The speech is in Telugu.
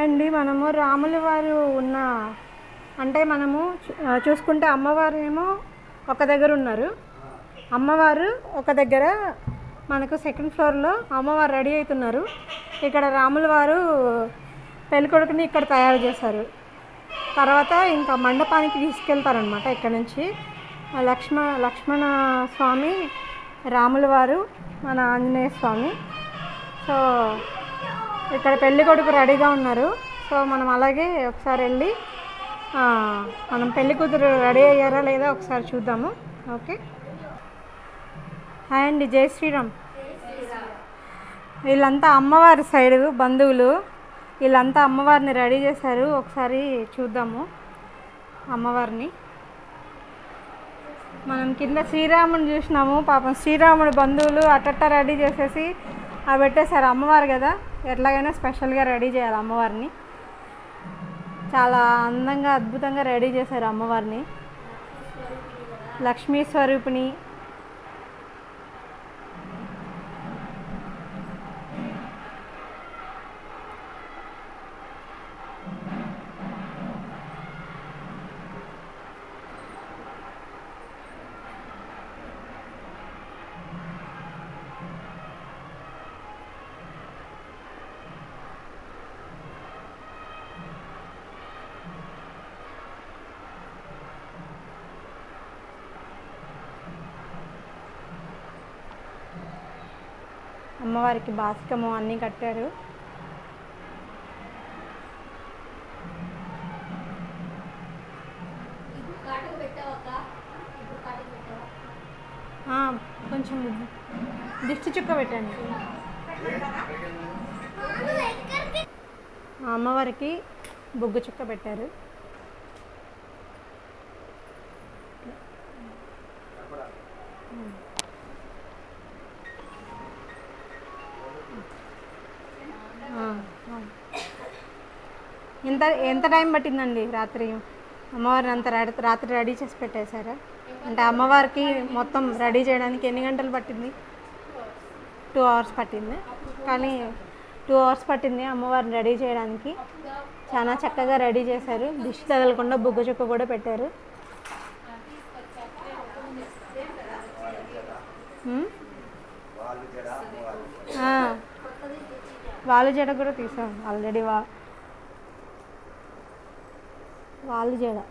అండి మనము రాముల వారు ఉన్న అంటే మనము చూసుకుంటే అమ్మవారు ఏమో ఒక దగ్గర ఉన్నారు. అమ్మవారు ఒక దగ్గర మనకు సెకండ్ ఫ్లోర్లో అమ్మవారు రెడీ అవుతున్నారు ఇక్కడ రాముల వారు పెళ్ళికొడుకుని ఇక్కడ తయారు చేశారు. తర్వాత ఇంకా మండపానికి తీసుకెళ్తారనమాట ఇక్కడ నుంచి. లక్ష్మ లక్ష్మణ స్వామి రాముల వారు మన ఆంజనేయ స్వామి. సో ఇక్కడ పెళ్ళి కొడుకు రెడీగా ఉన్నారు. సో మనం అలాగే ఒకసారి వెళ్ళి మనం పెళ్ళి కూతురు రెడీ అయ్యారా లేదా ఒకసారి చూద్దాము. ఓకే? హాయ్ అండి జై శ్రీరామ్. వీళ్ళంతా అమ్మవారి సైడ్ బంధువులు. వీళ్ళంతా అమ్మవారిని రెడీ చేశారు. ఒకసారి చూద్దాము అమ్మవారిని. మనం కింద శ్రీరాముని చూసినాము. పాపం శ్రీరాముడు బంధువులు అట్టట్ట రెడీ చేసేసి అవి పెట్టేశారు అమ్మవారు కదా. ఎట్లాగైనా స్పెషల్గా రెడీ చేయాలి అమ్మవారిని. చాలా అందంగా అద్భుతంగా రెడీ చేశారు అమ్మవారిని. లక్ష్మీ స్వరూపిణి అమ్మవారికి బాసికము అన్నీ కట్టారు. ఆ, కొంచెం దిష్టి చుక్క పెట్టండి. అమ్మవారికి బొగ్గు చుక్క పెట్టారు. ఆ, ఎంత ఎంత టైం పట్టిందండి రాత్రి? అమ్మవారిని అంత రాత్రి రెడీ చేసి పెట్టేశారా? అంటే అమ్మవారికి మొత్తం రెడీ చేయడానికి ఎన్ని గంటలు పట్టింది? టూ అవర్స్ పట్టింది? కానీ టూ అవర్స్ పట్టింది అమ్మవారిని రెడీ చేయడానికి. చాలా చక్కగా రెడీ చేశారు. దిష్టి తగలకుండా బుగ్గ చుక్క కూడా పెట్టారు. వాళ్ళ జడ కూడా తీసాం. ఆల్రెడీ వా వాళ్ళు చేయడం.